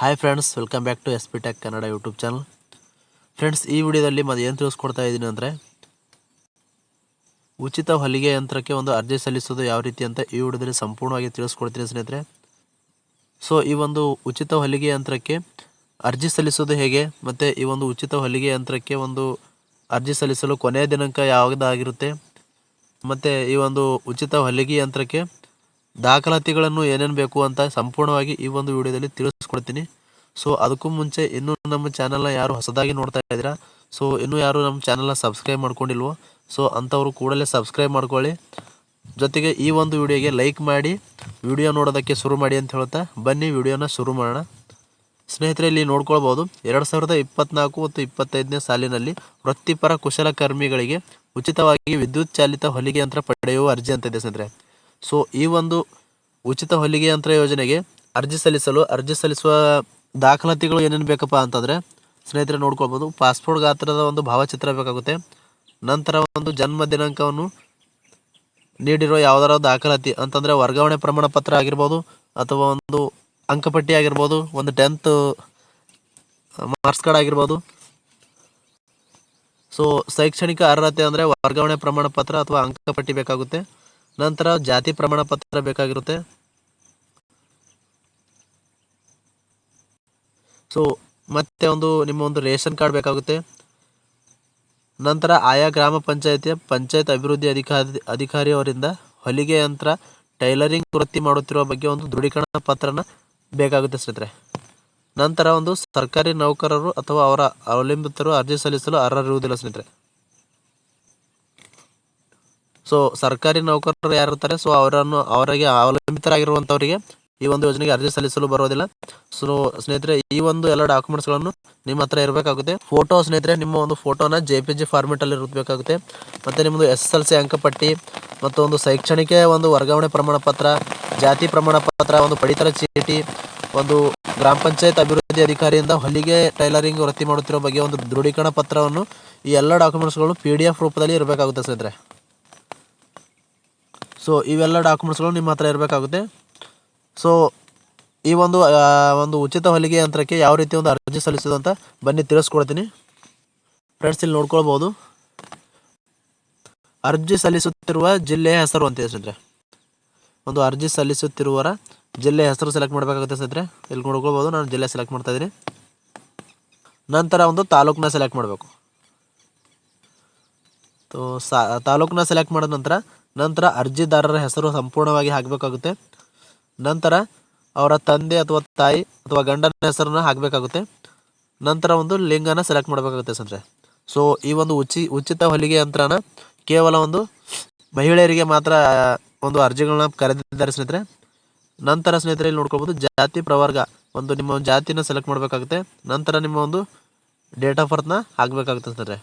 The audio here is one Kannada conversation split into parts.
Hi friends welcome back to S P tech Kannada YouTube channel friends ಈ ವಿಡಿಯೋದಲ್ಲಿ ಮತ್ತೆ ಏನು ತಿಳಿಸ್ಕೊಡ್ತಾ ಇದ್ದೀನಿ ಅಂದರೆ, ಉಚಿತ ಹೊಲಿಗೆ ಯಂತ್ರಕ್ಕೆ ಒಂದು ಅರ್ಜಿ ಸಲ್ಲಿಸೋದು ಯಾವ ರೀತಿ ಅಂತ ಈ ವಿಡಿಯೋದಲ್ಲಿ ಸಂಪೂರ್ಣವಾಗಿ ತಿಳಿಸ್ಕೊಡ್ತೀನಿ ಸ್ನೇಹಿತರೆ. ಸೊ ಈ ಒಂದು ಉಚಿತ ಹೊಲಿಗೆ ಯಂತ್ರಕ್ಕೆ ಅರ್ಜಿ ಸಲ್ಲಿಸೋದು ಹೇಗೆ, ಮತ್ತು ಈ ಒಂದು ಉಚಿತ ಹೊಲಿಗೆ ಯಂತ್ರಕ್ಕೆ ಒಂದು ಅರ್ಜಿ ಸಲ್ಲಿಸಲು ಕೊನೆಯ ದಿನಾಂಕ ಯಾವುದಾಗಿರುತ್ತೆ, ಮತ್ತು ಈ ಒಂದು ಉಚಿತ ಹೊಲಿಗೆ ಯಂತ್ರಕ್ಕೆ ದಾಖಲಾತಿಗಳನ್ನು ಏನೇನು ಬೇಕು ಅಂತ ಸಂಪೂರ್ಣವಾಗಿ ಈ ಒಂದು ವಿಡಿಯೋದಲ್ಲಿ ತಿಳಿಸ್ಕೊಡ್ತೀನಿ ಸೊ ಅದಕ್ಕೂ ಮುಂಚೆ ಇನ್ನೂ ನಮ್ಮ ಚಾನಲ್ನ ಯಾರು ಹೊಸದಾಗಿ ನೋಡ್ತಾ ಇದ್ದೀರಾ ಸೊ ಇನ್ನೂ ಯಾರು ನಮ್ಮ ಚಾನಲ್ನ ಸಬ್ಸ್ಕ್ರೈಬ್ ಮಾಡ್ಕೊಂಡಿಲ್ವೋ ಸೊ ಅಂಥವ್ರು ಕೂಡಲೇ ಸಬ್ಸ್ಕ್ರೈಬ್ ಮಾಡ್ಕೊಳ್ಳಿ. ಜೊತೆಗೆ ಈ ಒಂದು ವಿಡಿಯೋಗೆ ಲೈಕ್ ಮಾಡಿ, ವಿಡಿಯೋ ನೋಡೋದಕ್ಕೆ ಶುರು ಮಾಡಿ ಅಂತ ಹೇಳ್ತಾ ಬನ್ನಿ, ವಿಡಿಯೋನ ಶುರು ಮಾಡೋಣ. ಸ್ನೇಹಿತರೆ, ಇಲ್ಲಿ ನೋಡ್ಕೊಳ್ಬೋದು, ಎರಡು ಸಾವಿರದ ಇಪ್ಪತ್ನಾಲ್ಕು ಮತ್ತು ಇಪ್ಪತ್ತೈದನೇ ಸಾಲಿನಲ್ಲಿ ವೃತ್ತಿಪರ ಕುಶಲಕರ್ಮಿಗಳಿಗೆ ಉಚಿತವಾಗಿ ವಿದ್ಯುತ್ ಚಾಲಿತ ಹೊಲಿಗೆ ಯಂತ್ರ ಪಡೆಯುವ ಅರ್ಜಿ ಅಂತ ಇದೆ ಸ್ನೇಹಿತರೆ. ಸೊ ಈ ಒಂದು ಉಚಿತ ಹೊಲಿಗೆ ಯಂತ್ರ ಯೋಜನೆಗೆ ಅರ್ಜಿ ಸಲ್ಲಿಸಲು, ಅರ್ಜಿ ಸಲ್ಲಿಸುವ ದಾಖಲಾತಿಗಳು ಏನೇನು ಬೇಕಪ್ಪ ಅಂತಂದರೆ, ಸ್ನೇಹಿತರೆ ನೋಡ್ಕೊಳ್ಬೋದು. ಪಾಸ್ಪೋರ್ಟ್ ಗಾತ್ರದ ಒಂದು ಭಾವಚಿತ್ರ ಬೇಕಾಗುತ್ತೆ. ನಂತರ ಒಂದು ಜನ್ಮ ದಿನಾಂಕವನ್ನು ನೀಡಿರೋ ಯಾವ್ದಾರ ದಾಖಲಾತಿ, ಅಂತಂದರೆ ವರ್ಗಾವಣೆ ಪ್ರಮಾಣ ಪತ್ರ ಆಗಿರ್ಬೋದು, ಅಥವಾ ಒಂದು ಅಂಕಪಟ್ಟಿ ಆಗಿರ್ಬೋದು, ಒಂದು ಟೆಂತ್ ಮಾರ್ಕ್ಸ್ ಕಾರ್ಡ್ ಆಗಿರ್ಬೋದು. ಸೊ ಶೈಕ್ಷಣಿಕ ಅರ್ಹತೆ ಅಂದರೆ ವರ್ಗಾವಣೆ ಪ್ರಮಾಣ ಪತ್ರ ಅಥವಾ ಅಂಕಪಟ್ಟಿ ಬೇಕಾಗುತ್ತೆ. ನಂತರ ಜಾತಿ ಪ್ರಮಾಣ ಪತ್ರ ಬೇಕಾಗಿರುತ್ತೆ. ಸೊ ಮತ್ತೆ ಒಂದು ನಿಮ್ಮ ಒಂದು ರೇಷನ್ ಕಾರ್ಡ್ ಬೇಕಾಗುತ್ತೆ. ನಂತರ ಆಯಾ ಗ್ರಾಮ ಪಂಚಾಯತಿಯ ಪಂಚಾಯತ್ ಅಭಿವೃದ್ಧಿ ಅಧಿಕಾರಿ ಅಧಿಕಾರಿಯವರಿಂದ ಹೊಲಿಗೆ ಯಂತ್ರ, ಟೈಲರಿಂಗ್ ವೃತ್ತಿ ಮಾಡುತ್ತಿರುವ ಬಗ್ಗೆ ಒಂದು ದೃಢೀಕರಣ ಪತ್ರನ ಬೇಕಾಗುತ್ತೆ ಸ್ನೇಹಿತರೆ. ನಂತರ ಒಂದು ಸರ್ಕಾರಿ ನೌಕರರು ಅಥವಾ ಅವರ ಅವಲಂಬಿತರು ಅರ್ಜಿ ಸಲ್ಲಿಸಲು ಅರ್ಹರಿರುವುದಿಲ್ಲ ಸ್ನೇಹಿತರೆ. ಸೊ ಸರ್ಕಾರಿ ನೌಕರರು ಯಾರು ಇರ್ತಾರೆ ಸೊ ಅವರನ್ನು ಅವರಿಗೆ ಅವಲಂಬಿತರಾಗಿರುವಂಥವರಿಗೆ ಈ ಒಂದು ಯೋಜನೆಗೆ ಅರ್ಜಿ ಸಲ್ಲಿಸಲು ಬರೋದಿಲ್ಲ ಸೊ ಸ್ನೇಹಿತರೆ, ಈ ಒಂದು ಎಲ್ಲ ಡಾಕ್ಯುಮೆಂಟ್ಸ್ಗಳನ್ನು ನಿಮ್ಮ ಹತ್ರ ಇರಬೇಕಾಗುತ್ತೆ. ಫೋಟೋ ಸ್ನೇಹಿತರೆ, ನಿಮ್ಮ ಒಂದು ಫೋಟೋನ ಜೆ ಪಿ ಜಿ ಫಾರ್ಮೆಟಲ್ಲಿ ಇರಬೇಕಾಗುತ್ತೆ. ಮತ್ತು ನಿಮ್ಮದು ಎಸ್ ಎಸ್ ಎಲ್ ಸಿ ಅಂಕಪಟ್ಟಿ, ಮತ್ತು ಒಂದು ಶೈಕ್ಷಣಿಕ ಒಂದು ವರ್ಗಾವಣೆ ಪ್ರಮಾಣ ಪತ್ರ, ಜಾತಿ ಪ್ರಮಾಣ ಪತ್ರ, ಒಂದು ಪಡಿತರ ಚೀಟಿ, ಒಂದು ಗ್ರಾಮ ಪಂಚಾಯತ್ ಅಭಿವೃದ್ಧಿ ಅಧಿಕಾರಿಯಿಂದ ಹೊಲಿಗೆ ಟೈಲರಿಂಗ್ ವೃತ್ತಿ ಮಾಡುತ್ತಿರೋ ಬಗ್ಗೆ ಒಂದು ದೃಢೀಕರಣ ಪತ್ರವನ್ನು ಈ ಎಲ್ಲ ಡಾಕ್ಯುಮೆಂಟ್ಸ್ಗಳು ಪಿ ಡಿ ಎಫ್ ರೂಪದಲ್ಲಿ ಇರಬೇಕಾಗುತ್ತೆ ಸ್ನೇಹಿತರೆ. ಸೊ ಇವೆಲ್ಲ ಡಾಕ್ಯುಮೆಂಟ್ಸ್ಗಳು ನಿಮ್ಮ ಹತ್ರ ಇರಬೇಕಾಗುತ್ತೆ. ಸೊ ಈ ಒಂದು ಒಂದು ಉಚಿತ ಹೊಲಿಗೆ ಯಂತ್ರಕ್ಕೆ ಯಾವ ರೀತಿ ಒಂದು ಅರ್ಜಿ ಸಲ್ಲಿಸೋದು ಅಂತ ಬನ್ನಿ ತಿಳಿಸ್ಕೊಡ್ತೀನಿ. ಫ್ರೆಂಡ್ಸ್ ಇಲ್ಲಿ ನೋಡ್ಕೊಳ್ಬೋದು. ಅರ್ಜಿ ಸಲ್ಲಿಸುತ್ತಿರುವ ಜಿಲ್ಲೆಯ ಹೆಸರು ಅಂತ ಸ್ನೇಹಿತರೆ. ಒಂದು ಅರ್ಜಿ ಸಲ್ಲಿಸುತ್ತಿರುವರ ಜಿಲ್ಲೆ ಹೆಸರು ಸೆಲೆಕ್ಟ್ ಮಾಡಬೇಕಾಗುತ್ತೆ ಸ್ನೇಹಿತರೆ. ಇಲ್ಲಿ ನೋಡ್ಕೊಳ್ಬೋದು, ನಾನು ಜಿಲ್ಲೆ ಸೆಲೆಕ್ಟ್ ಮಾಡ್ತಾ ಇದ್ದೀನಿ. ನಂತರ ಒಂದು ತಾಲೂಕನ್ನ ಸೆಲೆಕ್ಟ್ ಮಾಡಬೇಕು. ಸೊ ಸಾ, ತಾಲೂಕನ್ನ ಸೆಲೆಕ್ಟ್ ಮಾಡಿದ ನಂತರ ನಂತರ ಅರ್ಜಿದಾರರ ಹೆಸರು ಸಂಪೂರ್ಣವಾಗಿ ಹಾಕಬೇಕಾಗುತ್ತೆ. ನಂತರ ಅವರ ತಂದೆ ಅಥವಾ ತಾಯಿ ಅಥವಾ ಗಂಡನ ಹೆಸರನ್ನ ಹಾಕಬೇಕಾಗುತ್ತೆ. ನಂತರ ಒಂದು ಲಿಂಗನ ಸೆಲೆಕ್ಟ್ ಮಾಡಬೇಕಾಗುತ್ತೆ ಸ್ನೇಹಿತರೆ ಸೊ ಈ ಒಂದು ಉಚಿ, ಉಚಿತ ಹೊಲಿಗೆ ಯಂತ್ರನ ಕೇವಲ ಒಂದು ಮಹಿಳೆಯರಿಗೆ ಮಾತ್ರ, ಒಂದು ಅರ್ಜಿಗಳನ್ನ ಕರೆದಿದ್ದಾರೆ ಸ್ನೇಹಿತರೆ. ನಂತರ ಸ್ನೇಹಿತರೆ ಇಲ್ಲಿ ನೋಡ್ಕೊಬೋದು ಜಾತಿ ಪ್ರವರ್ಗ, ಒಂದು ನಿಮ್ಮ ಜಾತಿನ ಸೆಲೆಕ್ಟ್ ಮಾಡಬೇಕಾಗುತ್ತೆ. ನಂತರ ನಿಮ್ಮ ಒಂದು ಡೇಟ್ ಆಫ್ ಬರ್ತ್ನ ಹಾಕಬೇಕಾಗುತ್ತೆ ಸ್ನೇಹಿತರೆ.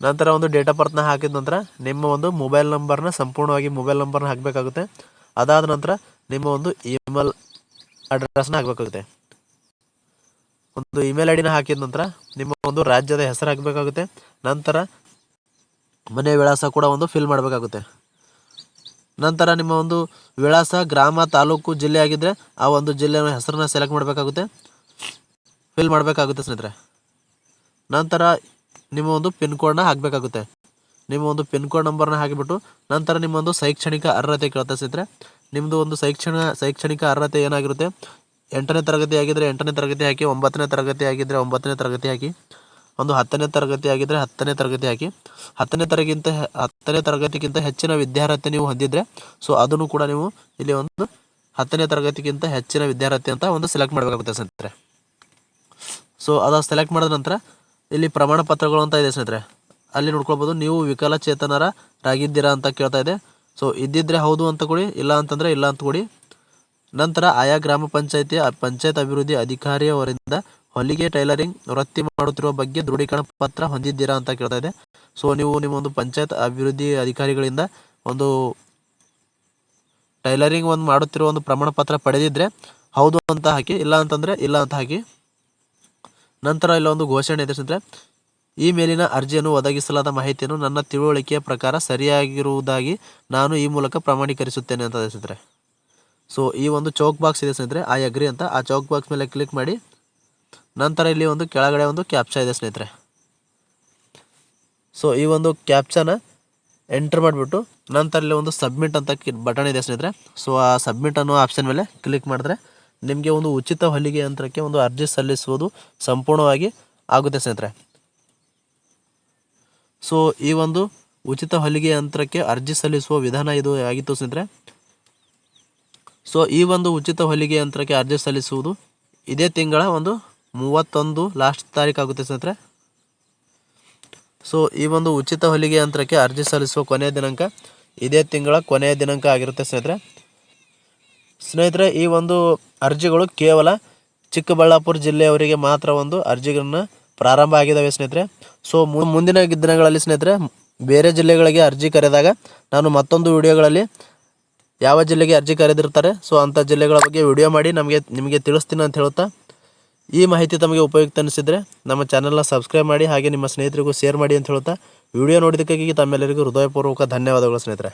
ನಂತರ ಒಂದು ಡೇಟ್ ಆಫ್ ಬರ್ತ್ನ ಹಾಕಿದ ನಂತರ ನಿಮ್ಮ ಒಂದು ಮೊಬೈಲ್ ನಂಬರ್ನ ಸಂಪೂರ್ಣವಾಗಿ ಮೊಬೈಲ್ ನಂಬರ್ನ ಹಾಕಬೇಕಾಗುತ್ತೆ. ಅದಾದ ನಂತರ ನಿಮ್ಮ ಒಂದು ಇಮೇಲ್ ಅಡ್ರೆಸ್ನ ಹಾಕಬೇಕಾಗುತ್ತೆ. ಒಂದು ಇಮೇಲ್ ಐ ಡಿನ ಹಾಕಿದ ನಂತರ ನಿಮ್ಮ ಒಂದು ರಾಜ್ಯದ ಹೆಸರು ಹಾಕಬೇಕಾಗುತ್ತೆ. ನಂತರ ಮನೆ ವಿಳಾಸ ಕೂಡ ಒಂದು ಫಿಲ್ ಮಾಡಬೇಕಾಗುತ್ತೆ. ನಂತರ ನಿಮ್ಮ ಒಂದು ವಿಳಾಸ ಗ್ರಾಮ, ತಾಲೂಕು, ಜಿಲ್ಲೆ ಆಗಿದ್ದರೆ ಆ ಒಂದು ಜಿಲ್ಲೆಯ ಹೆಸರನ್ನ ಸೆಲೆಕ್ಟ್ ಮಾಡಬೇಕಾಗುತ್ತೆ. ಫಿಲ್ ಮಾಡಬೇಕಾಗುತ್ತೆ ಸ್ನೇಹಿತರೆ. ನಂತರ ನಿಮ್ಮ ಒಂದು ಪಿನ್ ಕೋಡ್ನ ಹಾಕಬೇಕಾಗುತ್ತೆ. ನಿಮ್ಮ ಒಂದು ಪಿನ್ ಕೋಡ್ ನಂಬರ್ನ ಹಾಕಿಬಿಟ್ಟು ನಂತರ ನಿಮ್ಮ ಒಂದು ಶೈಕ್ಷಣಿಕ ಅರ್ಹತೆ ಕೇಳ್ತಾ ಸ್ನೇಹಿತರೆ ನಿಮ್ಮದು ಒಂದು ಶೈಕ್ಷಣಿಕ ಶೈಕ್ಷಣಿಕ ಅರ್ಹತೆ ಏನಾಗಿರುತ್ತೆ? ಎಂಟನೇ ತರಗತಿ ಆಗಿದ್ದರೆ ಎಂಟನೇ ತರಗತಿ ಹಾಕಿ, ಒಂಬತ್ತನೇ ತರಗತಿ ಆಗಿದ್ದರೆ ಒಂಬತ್ತನೇ ತರಗತಿ ಹಾಕಿ, ಒಂದು ಹತ್ತನೇ ತರಗತಿ ಆಗಿದ್ದರೆ ಹತ್ತನೇ ತರಗತಿ ಹಾಕಿ, ಹತ್ತನೇ ತರಗಿಂತ, ಹತ್ತನೇ ತರಗತಿಗಿಂತ ಹೆಚ್ಚಿನ ವಿದ್ಯಾರ್ಹತೆ ನೀವು ಹೊಂದಿದ್ರೆ ಸೊ ಅದನ್ನು ಕೂಡ ನೀವು ಇಲ್ಲಿ ಒಂದು ಹತ್ತನೇ ತರಗತಿಗಿಂತ ಹೆಚ್ಚಿನ ವಿದ್ಯಾರ್ಥಿ ಅಂತ ಒಂದು ಸೆಲೆಕ್ಟ್ ಮಾಡಬೇಕಾಗುತ್ತೆ ಸ್ನೇಹಿತರೆ. ಸೊ ಅದು ಸೆಲೆಕ್ಟ್ ಮಾಡಿದ ನಂತರ ಇಲ್ಲಿ ಪ್ರಮಾಣ ಪತ್ರಗಳು ಅಂತ ಇದೆ ಸ್ನೇಹಿತರೆ. ಅಲ್ಲಿ ನೋಡ್ಕೊಳ್ಬೋದು. ನೀವು ವಿಕಲಚೇತನರಾಗಿದ್ದೀರಾ ಅಂತ ಕೇಳ್ತಾ ಇದೆ. ಸೊ ಇದ್ದಿದ್ರೆ ಹೌದು ಅಂತ ಕೊಡಿ, ಇಲ್ಲ ಅಂತಂದರೆ ಇಲ್ಲ ಅಂತ ಕೊಡಿ. ನಂತರ ಆಯಾ ಗ್ರಾಮ ಪಂಚಾಯಿತಿಯ ಪಂಚಾಯತ್ ಅಭಿವೃದ್ಧಿ ಅಧಿಕಾರಿಯವರಿಂದ ಹೊಲಿಗೆ, ಟೈಲರಿಂಗ್, ವೃತ್ತಿ ಮಾಡುತ್ತಿರುವ ಬಗ್ಗೆ ದೃಢೀಕರಣ ಪತ್ರ ಹೊಂದಿದ್ದೀರಾ ಅಂತ ಕೇಳ್ತಾ ಇದೆ. ಸೊ ನೀವು ನಿಮ್ಮ ಒಂದು ಪಂಚಾಯತ್ ಅಭಿವೃದ್ಧಿ ಅಧಿಕಾರಿಗಳಿಂದ ಒಂದು ಟೈಲರಿಂಗ್ ಒಂದು ಮಾಡುತ್ತಿರುವ ಒಂದು ಪ್ರಮಾಣ ಪತ್ರ ಪಡೆದಿದ್ರೆ ಹೌದು ಅಂತ ಹಾಕಿ, ಇಲ್ಲ ಅಂತಂದರೆ ಇಲ್ಲ ಅಂತ ಹಾಕಿ. ನಂತರ ಇಲ್ಲೊಂದು ಘೋಷಣೆ ಇದೆ ಈ ಮೇಲಿನ ಅರ್ಜಿಯನ್ನು ಒದಗಿಸಲಾದ ಮಾಹಿತಿಯನ್ನು ನನ್ನ ತಿಳುವಳಿಕೆಯ ಪ್ರಕಾರ ಸರಿಯಾಗಿರುವುದಾಗಿ ನಾನು ಈ ಮೂಲಕ ಪ್ರಮಾಣೀಕರಿಸುತ್ತೇನೆ ಅಂತ ಸ್ನೇಹಿತರೆ ಸೊ ಈ ಒಂದು ಚೌಕ್ ಬಾಕ್ಸ್ ಇದೆ ಸ್ನೇಹಿತರೆ ಐ ಅಗ್ರಿ ಅಂತ. ಆ ಚೌಕ್ ಬಾಕ್ಸ್ ಮೇಲೆ ಕ್ಲಿಕ್ ಮಾಡಿ, ನಂತರ ಇಲ್ಲಿ ಒಂದು ಕೆಳಗಡೆ ಒಂದು ಕ್ಯಾಪ್ಚಾ ಇದೆ ಸ್ನೇಹಿತರೆ. ಸೊ ಈ ಒಂದು ಕ್ಯಾಪ್ಚಾನ ಎಂಟ್ರ್ ಮಾಡಿಬಿಟ್ಟು, ನಂತರ ಇಲ್ಲಿ ಒಂದು ಸಬ್ಮಿಟ್ ಅಂತ ಬಟನ್ ಇದೆ ಸ್ನೇಹಿತರೆ. ಸೊ ಆ ಸಬ್ಮಿಟ್ ಅನ್ನೋ ಆಪ್ಷನ್ ಮೇಲೆ ಕ್ಲಿಕ್ ಮಾಡಿದ್ರೆ, ನಿಮಗೆ ಒಂದು ಉಚಿತ ಹೊಲಿಗೆ ಯಂತ್ರಕ್ಕೆ ಒಂದು ಅರ್ಜಿ ಸಲ್ಲಿಸುವುದು ಸಂಪೂರ್ಣವಾಗಿ ಆಗುತ್ತೆ ಸ್ನೇಹಿತರೆ. ಸೊ, ಈ ಒಂದು ಉಚಿತ ಹೊಲಿಗೆ ಯಂತ್ರಕ್ಕೆ ಅರ್ಜಿ ಸಲ್ಲಿಸುವ ವಿಧಾನ ಇದು ಆಗಿತ್ತು ಸ್ನೇಹಿತರೆ. ಸೊ, ಈ ಒಂದು ಉಚಿತ ಹೊಲಿಗೆ ಯಂತ್ರಕ್ಕೆ ಅರ್ಜಿ ಸಲ್ಲಿಸುವುದು ಇದೇ ತಿಂಗಳ ಒಂದು ಮೂವತ್ತೊಂದು ಲಾಸ್ಟ್ ತಾರೀಕು ಆಗುತ್ತೆ ಸ್ನೇಹಿತರೆ. ಸೊ, ಈ ಒಂದು ಉಚಿತ ಹೊಲಿಗೆ ಯಂತ್ರಕ್ಕೆ ಅರ್ಜಿ ಸಲ್ಲಿಸುವ ಕೊನೆಯ ದಿನಾಂಕ ಇದೇ ತಿಂಗಳ ಕೊನೆಯ ದಿನಾಂಕ ಆಗಿರುತ್ತೆ ಸ್ನೇಹಿತರೆ. ಸ್ನೇಹಿತರೆ, ಈ ಒಂದು ಅರ್ಜಿಗಳು ಕೇವಲ ಚಿಕ್ಕಬಳ್ಳಾಪುರ ಜಿಲ್ಲೆಯವರಿಗೆ ಮಾತ್ರ ಒಂದು ಅರ್ಜಿಗಳನ್ನ ಪ್ರಾರಂಭ ಆಗಿದ್ದಾವೆ ಸ್ನೇಹಿತರೆ. ಸೊ ಮುಂದಿನ ದಿನಗಳಲ್ಲಿ ಸ್ನೇಹಿತರೆ, ಬೇರೆ ಜಿಲ್ಲೆಗಳಿಗೆ ಅರ್ಜಿ ಕರೆದಾಗ ನಾನು ಮತ್ತೊಂದು ವಿಡಿಯೋಗಳಲ್ಲಿ ಯಾವ ಜಿಲ್ಲೆಗೆ ಅರ್ಜಿ ಕರೆದಿರ್ತಾರೆ ಸೊ ಅಂಥ ಜಿಲ್ಲೆಗಳ ಬಗ್ಗೆ ವಿಡಿಯೋ ಮಾಡಿ ನಮಗೆ, ನಿಮಗೆ ತಿಳಿಸ್ತೀನಿ ಅಂತ ಹೇಳುತ್ತಾ. ಈ ಮಾಹಿತಿ ತಮಗೆ ಉಪಯುಕ್ತ ಅನಿಸಿದರೆ ನಮ್ಮ ಚಾನಲ್ನ ಸಬ್ಸ್ಕ್ರೈಬ್ ಮಾಡಿ ಹಾಗೆ ನಿಮ್ಮ ಸ್ನೇಹಿತರಿಗೂ ಶೇರ್ ಮಾಡಿ ಅಂತ ಹೇಳುತ್ತಾ. ವಿಡಿಯೋ ನೋಡಿದ್ದಕ್ಕಾಗಿ ತಮ್ಮೆಲ್ಲರಿಗೂ ಹೃದಯಪೂರ್ವಕ ಧನ್ಯವಾದಗಳು ಸ್ನೇಹಿತರೆ.